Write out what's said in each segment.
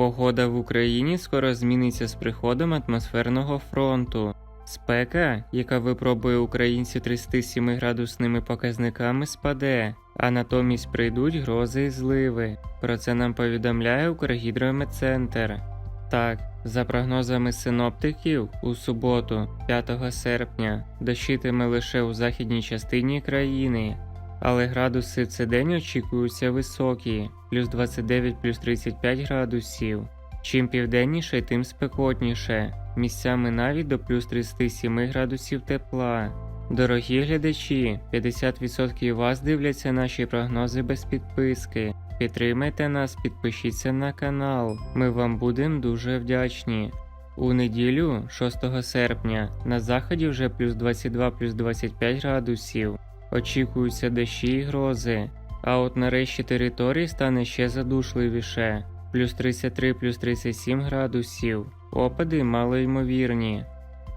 Погода в Україні скоро зміниться з приходом атмосферного фронту. Спека, яка випробує українців 37 градусними показниками, спаде, а натомість прийдуть грози і зливи. Про це нам повідомляє Укргідрометцентр. Так, за прогнозами синоптиків, у суботу, 5 серпня, дощитиме лише у західній частині країни, але градуси цей день очікуються високі, плюс 29 плюс 35 градусів. Чим південніше, тим спекотніше, місцями навіть до плюс 37 градусів тепла. Дорогі глядачі, 50% вас дивляться наші прогнози без підписки. Підтримайте нас, підпишіться на канал. Ми вам будемо дуже вдячні. У неділю, 6 серпня, на заході вже плюс 22 плюс 25 градусів. Очікуються дощі і грози. А от на решті території стане ще задушливіше. Плюс 33 плюс 37 градусів. Опади малоймовірні.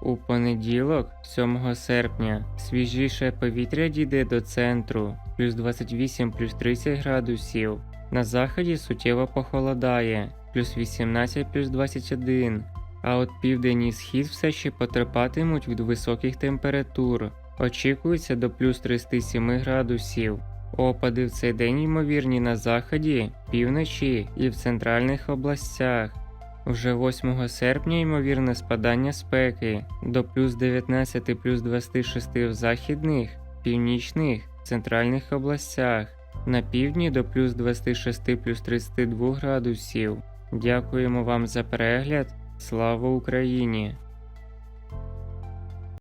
У понеділок, 7 серпня, свіжіше повітря дійде до центру, плюс 28 плюс 30 градусів. На заході суттєво похолодає, плюс 18 плюс 21. А от південь і схід все ще потерпатимуть від високих температур. Очікується до плюс 37 градусів. Опади в цей день ймовірні на заході, півночі і в центральних областях. Вже 8 серпня ймовірне спадання спеки до плюс 19 плюс 26 в західних, північних, центральних областях, на півдні до плюс 26 плюс 32 градусів. Дякуємо вам за перегляд. Слава Україні!